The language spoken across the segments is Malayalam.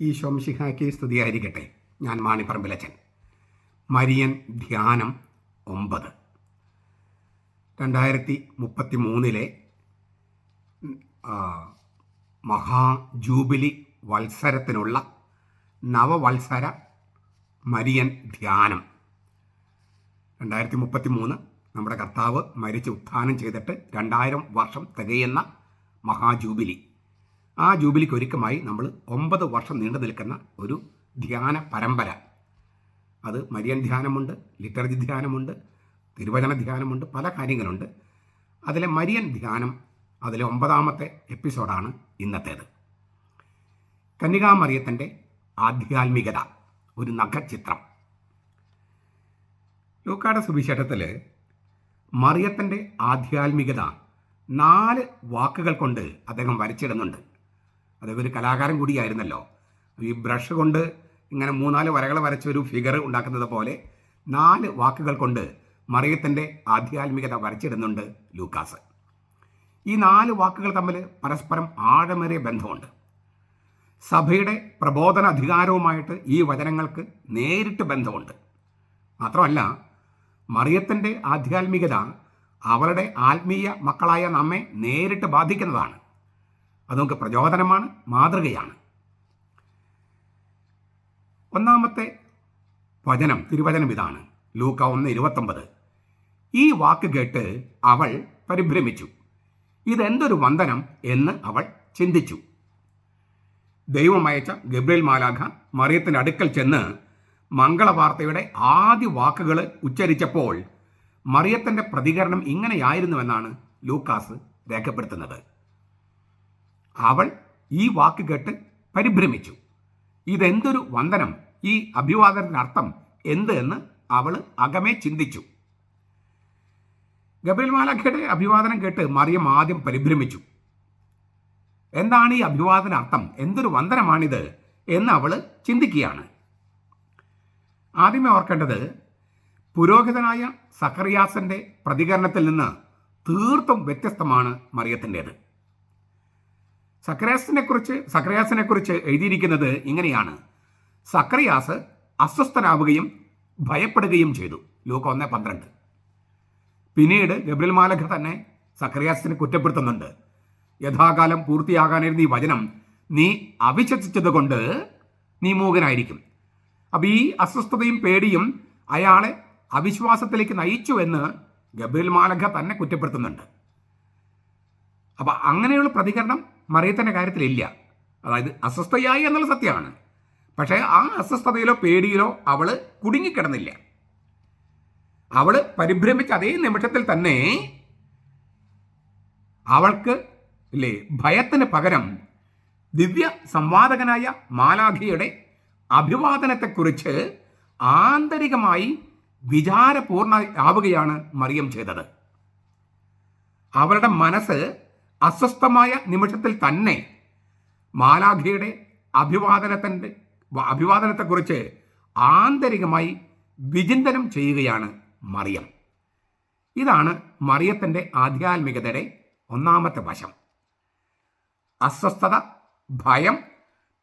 ഈ ശോംശിഹാക്കി സ്തുതിയായിരിക്കട്ടെ. ഞാൻ മാണിപ്പറമ്പിലച്ചൻ. മരിയൻ ധ്യാനം ഒമ്പത്. രണ്ടായിരത്തി മുപ്പത്തി മൂന്നിലെ മഹാ ജൂബിലി വത്സരത്തിനുള്ള നവവത്സര മരിയൻ ധ്യാനം. രണ്ടായിരത്തി മുപ്പത്തി മൂന്ന് നമ്മുടെ കർത്താവ് മരിച്ച് ഉത്ഥാനം ചെയ്തിട്ട് രണ്ടായിരം വർഷം തികയുന്ന മഹാജൂബിലി ആ ജൂബിലിക്ക് ഒരുക്കമായി നമ്മൾ ഒമ്പത് വർഷം നീണ്ടു നിൽക്കുന്ന ഒരു ധ്യാന പരമ്പര. അത് മരിയൻ ധ്യാനമുണ്ട് ലിറ്റർജി ധ്യാനമുണ്ട് തിരുവചന ധ്യാനമുണ്ട് പല കാര്യങ്ങളുണ്ട്. അതിലെ മരിയൻ ധ്യാനം അതിലെ ഒമ്പതാമത്തെ എപ്പിസോഡാണ് ഇന്നത്തേത്. കന്യകാമറിയത്തിന്റെ ആധ്യാത്മികത ഒരു നഖചിത്രം. ലൂക്കാട സുവിശേഷത്തിൽ മറിയത്തിന്റെ ആധ്യാത്മികത നാല് വാക്കുകൾ കൊണ്ട് അദ്ദേഹം വരച്ചിടുന്നുണ്ട്. അദ്ദേഹം ഒരു കലാകാരൻ കൂടിയായിരുന്നല്ലോ. ഈ ബ്രഷ് കൊണ്ട് ഇങ്ങനെ മൂന്നാൽ വരകൾ വരച്ച ഒരു ഫിഗർ ഉണ്ടാക്കുന്നത് പോലെ നാല് വാക്കുകൾ കൊണ്ട് മറിയത്തിന്റെ ആധ്യാത്മികത വരച്ചിടുന്നുണ്ട് ലൂക്കാസ്. ഈ നാല് വാക്കുകൾ തമ്മിൽ പരസ്പരം ആഴമേറിയ ബന്ധമുണ്ട്. സഭയുടെ പ്രബോധന അധികാരവുമായിട്ട് ഈ വചനങ്ങൾക്ക് നേരിട്ട് ബന്ധമുണ്ട്. മാത്രമല്ല മറിയത്തിന്റെ ആധ്യാത്മികത അവരുടെ ആത്മീയ മക്കളായ നമ്മെ നേരിട്ട് ബാധിക്കുന്നതാണ്. അത് നമുക്ക് പ്രചോദനമാണ് മാതൃകയാണ്. ഒന്നാമത്തെ വചനം തിരുവചനം ഇതാണ്. ലൂക്ക ഒന്ന് ഇരുപത്തൊമ്പത്. ഈ വാക്ക് കേട്ട് അവൾ പരിഭ്രമിച്ചു. ഇതെന്തൊരു വന്ദനം എന്ന് അവൾ ചിന്തിച്ചു. ദൈവമയച്ച ഗബ്രിയൽ മാലാഖ മറിയത്തിന്റെ അടുക്കൽ ചെന്ന് മംഗളവാർത്തയുടെ ആദ്യ വാക്കുകൾ ഉച്ചരിച്ചപ്പോൾ മറിയത്തിന്റെ പ്രതികരണം ഇങ്ങനെയായിരുന്നുവെന്നാണ് ലൂക്കാസ് രേഖപ്പെടുത്തുന്നത്. അവൾ ഈ വാക്ക് കേട്ട് പരിഭ്രമിച്ചു. ഇതെന്തൊരു വന്ദനം? ഈ അഭിവാദനത്തിന്റെ അർത്ഥം എന്ത് എന്ന് അവൾ അകമേ ചിന്തിച്ചു. ഗബ്രിൽ മാലാഖയുടെ അഭിവാദനം കേട്ട് മറിയം ആദ്യം പരിഭ്രമിച്ചു. എന്താണ് ഈ അഭിവാദന അർത്ഥം എന്തൊരു വന്ദനമാണിത് എന്ന് അവൾ ചിന്തിക്കുകയാണ്. ആദ്യമേ ഓർക്കേണ്ടത് പുരോഹിതനായ സഖറിയാസിന്റെ പ്രതികരണത്തിൽ നിന്ന് തീർത്തും വ്യത്യസ്തമാണ് മറിയത്തിന്റെത്. സക്രയാസിനെ കുറിച്ച് സക്രയാസിനെ കുറിച്ച് എഴുതിയിരിക്കുന്നത് ഇങ്ങനെയാണ്. സക്രയാസ് അസ്വസ്ഥനാവുകയും ഭയപ്പെടുകയും ചെയ്തു. ലൂക്ക ഒന്ന് പന്ത്രണ്ട്. പിന്നീട് ഗബ്രിൽ മാലഖ തന്നെ സക്രയാസിനെ കുറ്റപ്പെടുത്തുന്നുണ്ട്. യഥാകാലം പൂർത്തിയാകാനിരുന്ന ഈ വചനം നീ അവിശ്വസിച്ചത് കൊണ്ട് നീ മൂകനായിരിക്കും. അപ്പൊ ഈ അസ്വസ്ഥതയും പേടിയും അയാളെ അവിശ്വാസത്തിലേക്ക് നയിച്ചു എന്ന് ഗബ്രിൽ മാലഖ തന്നെ കുറ്റപ്പെടുത്തുന്നുണ്ട്. അപ്പം അങ്ങനെയുള്ള പ്രതികരണം മറിയത്തിന്റെ കാര്യത്തിലില്ല. അതായത് അസ്വസ്ഥയായി എന്നുള്ള സത്യമാണ്. പക്ഷേ ആ അസ്വസ്ഥതയിലോ പേടിയിലോ അവൾ കുടുങ്ങിക്കിടന്നില്ല. അവൾ പരിഭ്രമിച്ച അതേ നിമിഷത്തിൽ തന്നെ അവൾക്ക് ഇല്ലേ ഭയത്തിന് പകരം ദിവ്യ സംവാദകനായ മാലാഖിയുടെ അഭിവാദനത്തെക്കുറിച്ച് ആന്തരികമായി വിചാരപൂർണ ആവുകയാണ് മറിയം ചെയ്തത്. അവരുടെ മനസ്സ് അസ്വസ്ഥമായ നിമിഷത്തിൽ തന്നെ മാലാഖിയുടെ അഭിവാദനത്തിന്റെ അഭിവാദനത്തെക്കുറിച്ച് ആന്തരികമായി വിചിന്തനം ചെയ്യുകയാണ് മറിയം. ഇതാണ് മറിയത്തിന്റെ ആധ്യാത്മികതയുടെ ഒന്നാമത്തെ വശം. അസ്വസ്ഥത ഭയം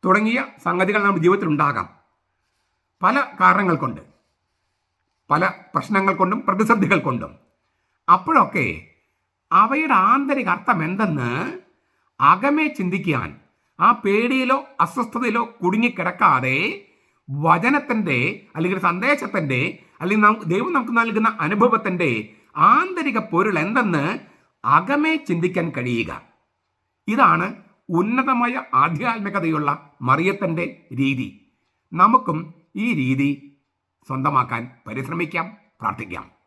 തുടങ്ങിയ സംഗതികൾ നമ്മുടെ ജീവിതത്തിൽ ഉണ്ടാകാം. പല കാരണങ്ങൾ കൊണ്ട് പല പ്രശ്നങ്ങൾ കൊണ്ടും പ്രതിസന്ധികൾ കൊണ്ടും. അപ്പോഴൊക്കെ അവയുടെ ആന്തരിക അർത്ഥം എന്തെന്ന് അകമേ ചിന്തിക്കാൻ ആ പേടിയിലോ അസ്വസ്ഥതയിലോ കുടുങ്ങിക്കിടക്കാതെ വചനത്തിന്റെ അല്ലെങ്കിൽ സന്ദേശത്തിന്റെ അല്ലെങ്കിൽ നമുക്ക് ദൈവം നമുക്ക് നൽകുന്ന അനുഭവത്തിന്റെ ആന്തരിക പൊരുൾ എന്തെന്ന് അകമേ ചിന്തിക്കാൻ കഴിയുക. ഇതാണ് ഉന്നതമായ ആധ്യാത്മികതയുള്ള മറിയത്തിന്റെ രീതി. നമുക്കും ഈ രീതി സ്വന്തമാക്കാൻ പരിശ്രമിക്കാം പ്രാർത്ഥിക്കാം.